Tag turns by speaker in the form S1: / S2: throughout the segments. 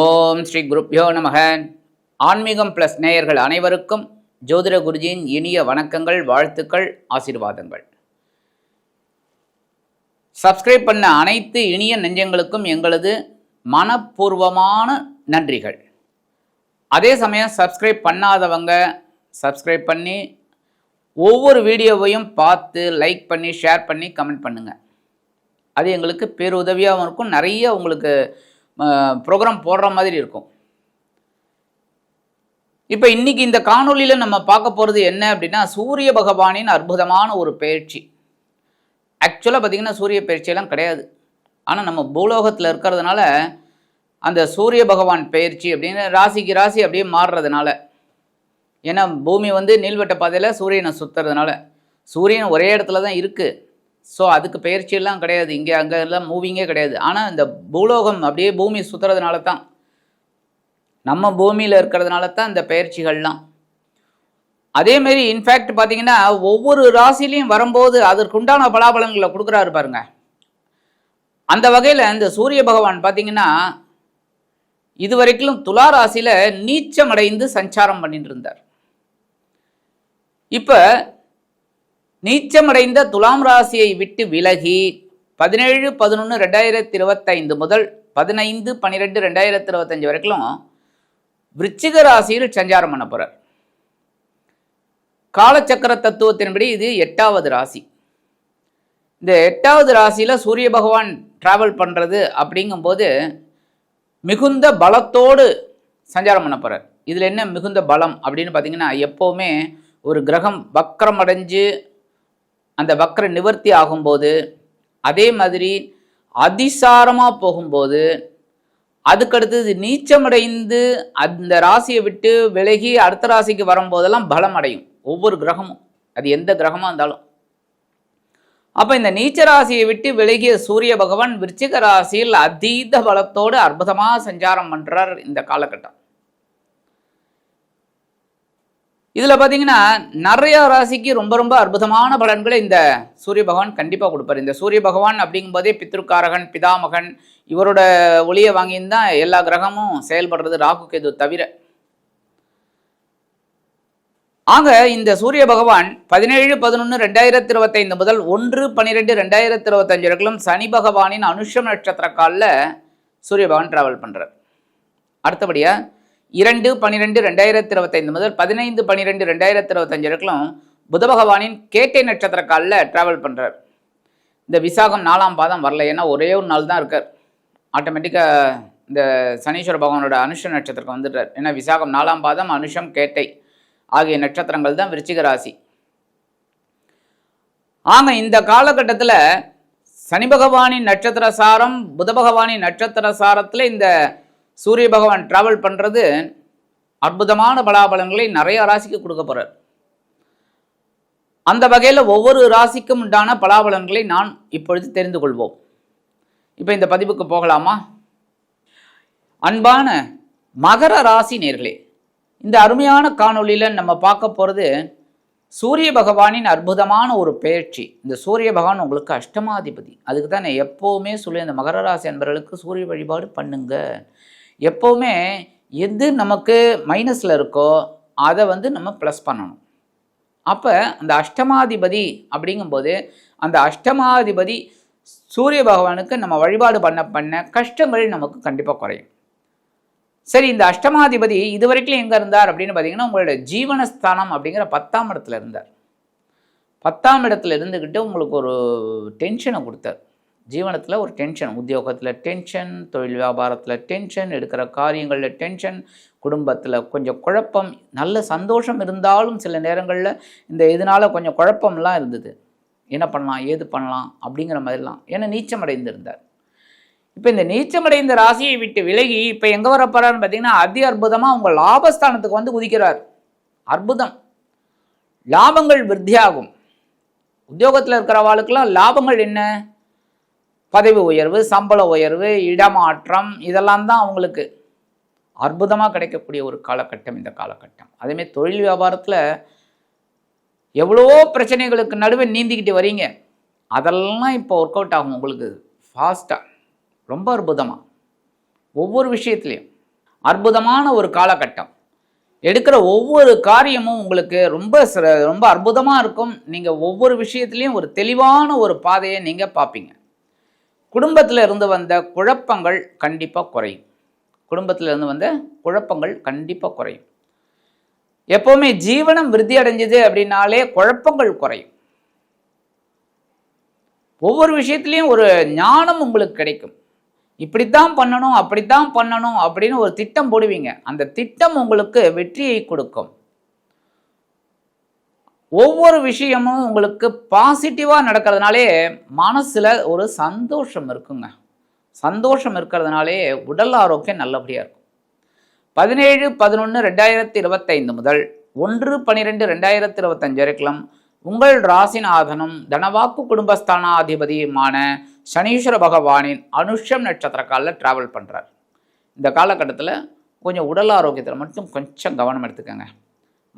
S1: ஓம் ஸ்ரீ குருப்யோ நமக. ஆன்மீகம் ப்ளஸ் நேயர்கள் அனைவருக்கும் ஜோதிட குருஜியின் இனிய வணக்கங்கள் வாழ்த்துக்கள் ஆசீர்வாதங்கள். சப்ஸ்கிரைப் பண்ண அனைத்து இனிய நெஞ்சங்களுக்கும் எங்களது மனப்பூர்வமான நன்றிகள். அதே சமயம் சப்ஸ்கிரைப் பண்ணாதவங்க சப்ஸ்கிரைப் பண்ணி ஒவ்வொரு வீடியோவையும் பார்த்து லைக் பண்ணி ஷேர் பண்ணி கமெண்ட் பண்ணுங்கள் அது எங்களுக்கு பேருதவியாகவும் இருக்கும். நிறைய உங்களுக்கு ப்ரோக்ராம் போடுற மாதிரி இருக்கும். இப்போ இன்னைக்கு இந்த காணொளியில் நம்ம பார்க்க போகிறது என்ன அப்படின்னா சூரிய பகவானின் அற்புதமான ஒரு பயிற்சி. ஆக்சுவலாக பார்த்திங்கன்னா சூரிய பயிற்சியெல்லாம் கிடையாது. ஆனால் நம்ம பூலோகத்தில் இருக்கிறதுனால அந்த சூரிய பகவான் பயிற்சி அப்படின்னு ராசிக்கு ராசி அப்படியே மாறுறதுனால. ஏன்னா பூமி வந்து நீள்வட்ட பாதையில் சூரியனை சுற்றுறதுனால சூரியன் ஒரே இடத்துல தான் இருக்குது ஸோ அதுக்கு பயிற்சியெல்லாம் கிடையாது. இங்கே அங்கே எல்லாம் மூவிங்கே கிடையாது. ஆனால் இந்த பூலோகம் அப்படியே பூமி சுற்றுறதுனால தான் நம்ம பூமியில் இருக்கிறதுனால தான் இந்த பயிற்சிகள்லாம். அதேமாரி இன்ஃபேக்ட் பார்த்தீங்கன்னா ஒவ்வொரு ராசிலையும் வரும்போது அதற்குண்டான பலாபலங்களை கொடுக்குறாரு பாருங்க. அந்த வகையில் இந்த சூரிய பகவான் பார்த்தீங்கன்னா இதுவரைக்கும் துலா ராசியில் நீச்சமடைந்து சஞ்சாரம் பண்ணிட்டு இருந்தார். இப்போ நீச்சமடைந்த துலாம் ராசியை விட்டு விலகி பதினேழு பதினொன்று ரெண்டாயிரத்தி இருபத்தைந்து முதல் பதினைந்து பன்னிரெண்டு ரெண்டாயிரத்தி இருபத்தஞ்சு வரைக்கும் விருச்சிக ராசியில் சஞ்சாரம் பண்ண போகிறார் காலச்சக்கர தத்துவத்தின்படி இது எட்டாவது ராசி. இந்த எட்டாவது ராசியில் சூரிய பகவான் டிராவல் பண்ணுறது அப்படிங்கும்போது மிகுந்த பலத்தோடு சஞ்சாரம் பண்ண போகிறார் இதில் என்ன மிகுந்த பலம் அப்படின்னு பார்த்தீங்கன்னா எப்போவுமே ஒரு கிரகம் வக்கரம் அடைஞ்சு அந்த வக்கர நிவர்த்தி ஆகும்போது அதே மாதிரி அதிசாரமாக போகும்போது அதுக்கடுத்தது நீச்சமடைந்து அந்த ராசியை விட்டு விலகி அடுத்த ராசிக்கு வரும்போதெல்லாம் பலம் அடையும் ஒவ்வொரு கிரகமும். அது எந்த கிரகமாக இருந்தாலும். அப்போ இந்த நீச்ச ராசியை விட்டு விலகிய சூரிய பகவான் விருச்சிக ராசியில் அதீத பலத்தோடு அற்புதமாக சஞ்சாரம் பண்ணுறார் இந்த காலகட்டம். இதில் பார்த்தீங்கன்னா நிறைய ராசிக்கு ரொம்ப ரொம்ப அற்புதமான பலன்களை இந்த சூரிய பகவான் கண்டிப்பாக கொடுப்பார். இந்த சூரிய பகவான் அப்படிங்கும்போதே பித்ருக்காரகன் பிதாமகன் இவரோட ஒளியை வாங்கியிருந்தான் எல்லா கிரகமும் செயல்படுறது ராகு கேது தவிர. ஆக இந்த சூரிய பகவான் பதினேழு பதினொன்று ரெண்டாயிரத்தி இருபத்தைந்து முதல் ஒன்று பன்னிரெண்டு ரெண்டாயிரத்தி இருபத்தஞ்சு வரைக்கும் சனி பகவானின் அனுஷம் நட்சத்திர காலில் சூரிய பகவான் டிராவல் பண்ணுறார் அடுத்தபடியாக இரண்டு பன்னிரெண்டு ரெண்டாயிரத்தி இருபத்தைந்து முதல் பதினைந்து பன்னிரெண்டு ரெண்டாயிரத்தி இருபத்தஞ்சு வரைக்கும் புத பகவானின் கேட்டை நட்சத்திர காலில் ட்ராவல் பண்ணுறார் இந்த விசாகம் நாலாம் பாதம் வரல. ஏன்னா ஒரே ஒரு நாள் தான் இருக்கார். ஆட்டோமேட்டிக்காக இந்த சனீஸ்வர பகவானோட அனுஷ நட்சத்திரம் வந்துட்டார் ஏன்னா விசாகம் நாலாம் பாதம் அனுஷம் கேட்டை ஆகிய நட்சத்திரங்கள் தான் விருச்சிக ராசி. ஆக இந்த காலகட்டத்தில் சனி பகவானின் நட்சத்திர சாரம் புத பகவானின் நட்சத்திர சாரத்தில் இந்த சூரிய பகவான் டிராவல் பண்ணுறது அற்புதமான பலாபலன்களை நிறைய ராசிக்கு கொடுக்க போகிறார் அந்த வகையில் ஒவ்வொரு ராசிக்கும் உண்டான பலாபலன்களை நான் இப்பொழுது தெரிந்து கொள்வோம். இப்போ இந்த பதிவுக்கு போகலாமா? அன்பான மகர ராசி நேர்களே இந்த அருமையான காணொளியில் நம்ம பார்க்க போகிறது சூரிய பகவானின் அற்புதமான ஒரு பயிற்சி. இந்த சூரிய பகவான் உங்களுக்கு அஷ்டமாதிபதி. அதுக்கு தான் நான் எப்போவுமே சொல்லி இந்த மகர ராசி அன்பர்களுக்கு சூரிய வழிபாடு பண்ணுங்கள் எப்போவுமே எது நமக்கு மைனஸில் இருக்கோ அதை வந்து நம்ம ப்ளஸ் பண்ணணும். அப்போ அந்த அஷ்டமாதிபதி அப்படிங்கும்போது அந்த அஷ்டமாதிபதி சூரிய பகவானுக்கு நம்ம வழிபாடு பண்ண பண்ண கஷ்டங்கள் நமக்கு கண்டிப்பாக குறையும். சரி இந்த அஷ்டமாதிபதி இது வரைக்கும் எங்கே இருந்தார் அப்படின்னு பார்த்தீங்கன்னா உங்களோட ஜீவனஸ்தானம் அப்படிங்கிற பத்தாம் இடத்துல இருந்தார். பத்தாம் இடத்துல இருந்துக்கிட்டு உங்களுக்கு ஒரு டென்ஷனை கொடுத்தார். ஜீவனத்தில் ஒரு டென்ஷன் உத்தியோகத்தில் டென்ஷன் தொழில் வியாபாரத்தில் டென்ஷன் எடுக்கிற காரியங்களில் டென்ஷன் குடும்பத்தில் கொஞ்சம் குழப்பம் நல்ல சந்தோஷம் இருந்தாலும் சில நேரங்களில் இந்த இதனால் கொஞ்சம் குழப்பம்லாம் இருந்தது. என்ன பண்ணலாம் ஏது பண்ணலாம் அப்படிங்கிற மாதிரிலாம். ஏன்னா நீச்சமடைந்திருந்தார். இப்போ இந்த நீச்சமடைந்த ராசியை விட்டு விலகி இப்போ எங்கே வரப்போறான்னு பார்த்தீங்கன்னா அதி அற்புதமாக உங்கள் லாபஸ்தானத்துக்கு வந்து குதிக்கிறார். அற்புதம். லாபங்கள் விருத்தியாகும். உத்தியோகத்தில் இருக்கிறவாளுக்கெல்லாம் லாபங்கள் என்ன? பதவி உயர்வு சம்பள உயர்வு இடமாற்றம் இதெல்லாம் தான் அவங்களுக்கு அற்புதமாக கிடைக்கக்கூடிய ஒரு காலகட்டம் இந்த காலகட்டம். அதேமாதிரி தொழில் வியாபாரத்தில் எவ்வளவோ பிரச்சனைகளுக்கு நடுவே நீந்திக்கிட்டு வரீங்க. அதெல்லாம் இப்போ ஒர்க் அவுட் ஆகும் உங்களுக்கு ஃபாஸ்ட்டாக ரொம்ப அற்புதமாக ஒவ்வொரு விஷயத்துலையும். அற்புதமான ஒரு காலகட்டம். எடுக்கிற ஒவ்வொரு காரியமும் உங்களுக்கு ரொம்ப சிற- ரொம்ப அற்புதமாக இருக்கும். நீங்கள் ஒவ்வொரு விஷயத்துலையும் ஒரு தெளிவான ஒரு பாதையை நீங்கள் பார்ப்பீங்க. குடும்பத்தில் இருந்து வந்த குழப்பங்கள் கண்டிப்பாக குறையும். குடும்பத்தில் இருந்து வந்த குழப்பங்கள் கண்டிப்பாக குறையும். எப்போவுமே ஜீவனம் விருத்தி அடைஞ்சது அப்படின்னாலே குழப்பங்கள் குறையும். ஒவ்வொரு விஷயத்துலையும் ஒரு ஞானம் உங்களுக்கு கிடைக்கும். இப்படித்தான் பண்ணணும் அப்படித்தான் பண்ணணும் அப்படின்னு ஒரு திட்டம் போடுவீங்க. அந்த திட்டம் உங்களுக்கு வெற்றியை கொடுக்கும். ஒவ்வொரு விஷயமும் உங்களுக்கு பாசிட்டிவாக நடக்கிறதுனாலே மனசில் ஒரு சந்தோஷம் இருக்குங்க. சந்தோஷம் இருக்கிறதுனாலே உடல் ஆரோக்கியம் நல்லபடியாக இருக்கும். பதினேழு பதினொன்று ரெண்டாயிரத்தி இருபத்தைந்து முதல் ஒன்று பன்னிரெண்டு ரெண்டாயிரத்தி இருபத்தஞ்சு வரைக்கும் உங்கள் ராசிநாதனும் தனவாக்கு குடும்பஸ்தானாதிபதியுமான சனீஸ்வர பகவானின் அனுஷம் நட்சத்திர காலில் ட்ராவல் பண்ணுறார் இந்த காலகட்டத்தில் கொஞ்சம் உடல் ஆரோக்கியத்தில் மட்டும் கொஞ்சம் கவனம் எடுத்துக்கோங்க.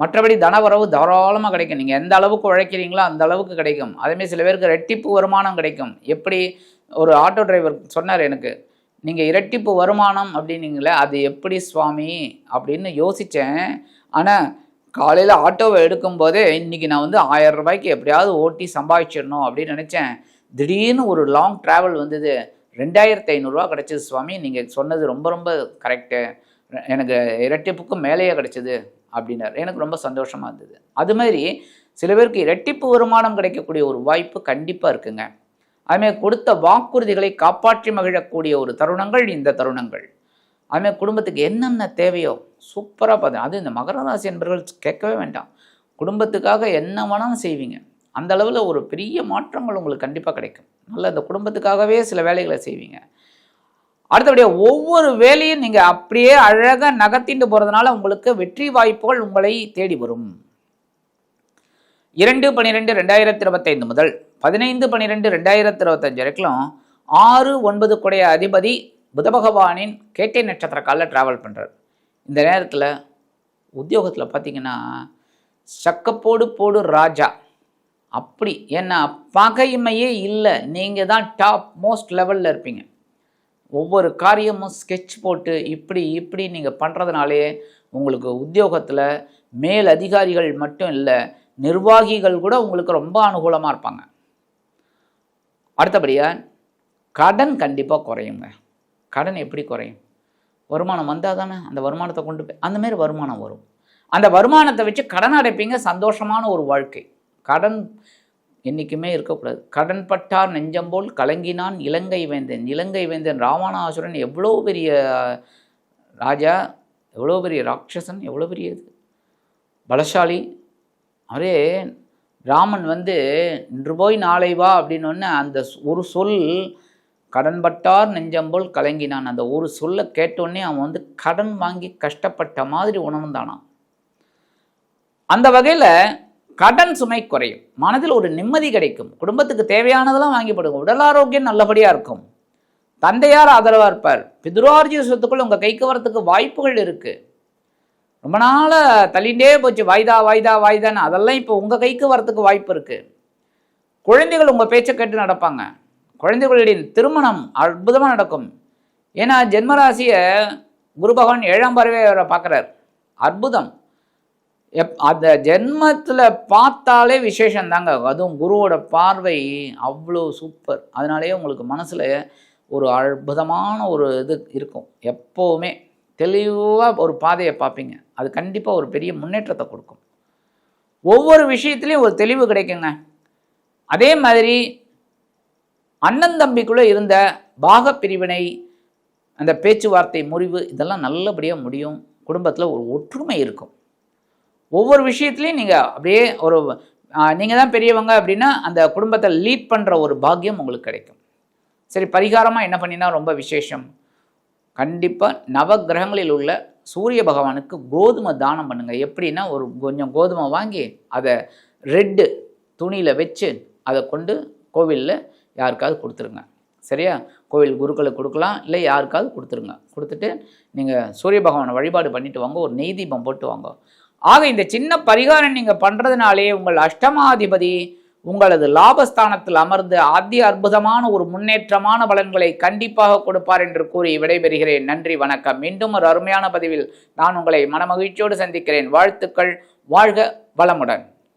S1: மற்றபடி தன உறவு தாராளமாக கிடைக்கும். நீங்கள் எந்த அளவுக்கு உழைக்கிறீங்களோ அந்த அளவுக்கு கிடைக்கும். அதேமாதிரி சில பேருக்கு ரெட்டிப்பு வருமானம் கிடைக்கும். எப்படி ஒரு ஆட்டோ டிரைவர் சொன்னார் எனக்கு நீங்கள் இரட்டிப்பு வருமானம் அப்படின்னீங்களே அது எப்படி சுவாமி? அப்படின்னு யோசித்தேன் ஆனால் காலையில் ஆட்டோவை எடுக்கும்போதே இன்றைக்கி நான் வந்து ஆயிரம் ரூபாய்க்கு எப்படியாவது ஓட்டி சம்பாதிச்சிடணும் அப்படின்னு நினச்சேன். திடீர்னு ஒரு லாங் ட்ராவல் வந்தது. ரெண்டாயிரத்தி ஐநூறுரூவா கிடச்சிது சுவாமி. நீங்கள் சொன்னது ரொம்ப ரொம்ப கரெக்டு எனக்கு இரட்டிப்புக்கும் மேலேயே கிடச்சிது. அப்படின்னார். எனக்கு ரொம்ப சந்தோஷமாக இருந்தது. அது மாதிரி சில பேருக்கு இரட்டிப்பு வருமானம் கிடைக்கக்கூடிய ஒரு வாய்ப்பு கண்டிப்பாக இருக்குங்க. அதுமாரி கொடுத்த வாக்குறுதிகளை காப்பாற்றி மகிழக்கூடிய ஒரு தருணங்கள் இந்த தருணங்கள். அதுமாரி குடும்பத்துக்கு என்னென்ன தேவையோ சூப்பராக பார்த்தேன் அது இந்த மகர ராசி என்பவர்கள் கேட்கவே வேண்டாம். குடும்பத்துக்காக என்ன வேணாலும் செய்வீங்க. அந்த அளவில் ஒரு பெரிய மாற்றங்கள் உங்களுக்கு கண்டிப்பாக கிடைக்கும். நல்ல இந்த குடும்பத்துக்காகவே சில வேலைகளை செய்வீங்க. அடுத்தபடியாக ஒவ்வொரு வேலையும் நீங்கள் அப்படியே அழகாக நகர்த்திட்டு போகிறதுனால உங்களுக்கு வெற்றி வாய்ப்புகள் உங்களை தேடி வரும். இரண்டு பன்னிரெண்டு ரெண்டாயிரத்தி இருபத்தைந்து முதல் பதினைந்து பன்னிரெண்டு ரெண்டாயிரத்தி இருபத்தஞ்சு வரைக்கும் ஆறு ஒன்பது குடைய அதிபதி புத பகவானின் கேட்டை நட்சத்திர காலில் ட்ராவல் பண்ணுறார் இந்த நேரத்தில் உத்தியோகத்தில் பார்த்தீங்கன்னா சக்கப்போடு போடு ராஜா. அப்படி ஏன்னா பகைமையே இல்லை. நீங்கள் தான் டாப் மோஸ்ட் லெவலில் இருப்பீங்க. ஒவ்வொரு காரியமும் ஸ்கெட்ச் போட்டு இப்படி இப்படி நீங்கள் பண்ணுறதுனாலே உங்களுக்கு உத்தியோகத்தில் மேல் அதிகாரிகள் மட்டும் இல்லை நிர்வாகிகள் கூட உங்களுக்கு ரொம்ப அனுகூலமாக இருப்பாங்க. அடுத்தபடியாக கடன் கண்டிப்பாக குறையுங்க. கடன் எப்படி குறையும்? வருமானம் வந்தால் தானே அந்த வருமானத்தை கொண்டு போய் அந்தமாரி வருமானம் வரும். அந்த வருமானத்தை வச்சு கடன் அடைப்பீங்க சந்தோஷமான ஒரு வாழ்க்கை. கடன் என்றைக்குமே இருக்கக்கூடாது. கடன்பட்டார் நெஞ்சம்போல் கலங்கினான் இலங்கை வேந்தன். இலங்கை வேந்தன் ராவணாசுரன் எவ்வளோ பெரிய ராஜா எவ்வளோ பெரிய ராட்சசன் எவ்வளோ பெரிய இது. பலசாலி. அவரே ராமன் வந்து இன்று போய் நாளை வா அப்படின்னு அந்த ஒரு சொல் கடன்பட்டார் நெஞ்சம்போல் கலங்கினான். அந்த ஒரு சொல்லை கேட்டோடனே அவன் வந்து கடன் வாங்கி கஷ்டப்பட்ட மாதிரி உணர்ந்தானான் அந்த வகையில் கடன் சுமை குறையும். மனதில் ஒரு நிம்மதி கிடைக்கும். குடும்பத்துக்கு தேவையானதெல்லாம் வாங்கிப்படுங்க உடல் ஆரோக்கியம் நல்லபடியாக இருக்கும். தந்தையார் ஆதரவாக இருப்பார். பிதுரார்ஜி சொத்துக்குள் உங்கள் கைக்கு வரத்துக்கு வாய்ப்புகள் இருக்குது ரொம்ப நாளாக தள்ளிண்டே போச்சு. வாய்தா வாய்தா வாய்தான்னு. அதெல்லாம் இப்போ உங்கள் கைக்கு வரத்துக்கு வாய்ப்பு இருக்குது குழந்தைகள் உங்கள் பேச்சை கேட்டு நடப்பாங்க. குழந்தைகளுடைய திருமணம் அற்புதமாக நடக்கும். ஏன்னா ஜென்மராசியை குரு பகவான் ஏழாம் பறவை அவரை பார்க்குறார். அற்புதம். எப் அந்த ஜென்மத்தில் பார்த்தாலே விசேஷம் தாங்க அதுவும் குருவோட பார்வை அவ்வளோ சூப்பர் அதனாலேயே உங்களுக்கு மனசில் ஒரு அற்புதமான ஒரு இது இருக்கும். எப்போவுமே தெளிவாக ஒரு பாதையை பார்ப்பீங்க. அது கண்டிப்பாக ஒரு பெரிய முன்னேற்றத்தை கொடுக்கும். ஒவ்வொரு விஷயத்துலையும் ஒரு தெளிவு கிடைக்குங்க. அதே மாதிரி அண்ணன் தம்பிக்குள்ளே இருந்த பாகப் பிரிவினை அந்த பேச்சுவார்த்தை முறிவு இதெல்லாம் நல்லபடியாக முடியும். குடும்பத்தில் ஒரு ஒற்றுமை இருக்கும். ஒவ்வொரு விஷயத்துலையும் நீங்கள் அப்படியே ஒரு நீங்கள் தான் பெரியவங்க அப்படின்னா அந்த குடும்பத்தை லீட் பண்ணுற ஒரு பாக்கியம் உங்களுக்கு கிடைக்கும். சரி பரிகாரமாக என்ன பண்ணினா ரொம்ப விசேஷம். கண்டிப்பாக நவக்கிரகங்களில் உள்ள சூரிய பகவானுக்கு கோதுமை தானம் பண்ணுங்கள் எப்படின்னா ஒரு கொஞ்சம் கோதுமை வாங்கி அதை ரெட்டு துணியில் வச்சு அதை கொண்டு கோவிலில் யாருக்காவது கொடுத்துருங்க. சரியா? கோவில் குருக்களுக்கு கொடுக்கலாம் இல்லை யாருக்காவது கொடுத்துருங்க. கொடுத்துட்டு நீங்கள் சூரிய பகவானை வழிபாடு பண்ணிட்டு வாங்க. ஒரு நெய் தீபம் போட்டு வாங்க. ஆக இந்த சின்ன பரிகாரம் நீங்கள் பண்ணுறதுனாலே உங்கள் அஷ்டமாதிபதி உங்களது லாபஸ்தானத்தில் அமர்ந்து அதி அற்புதமான ஒரு முன்னேற்றமான பலன்களை கண்டிப்பாக கொடுப்பார் என்று கூறி விடைபெறுகிறேன். நன்றி வணக்கம். மீண்டும் ஒரு அருமையான பதிவில் நான் உங்களை மனமகிழ்ச்சியோடு சந்திக்கிறேன். வாழ்த்துக்கள். வாழ்க வளமுடன்.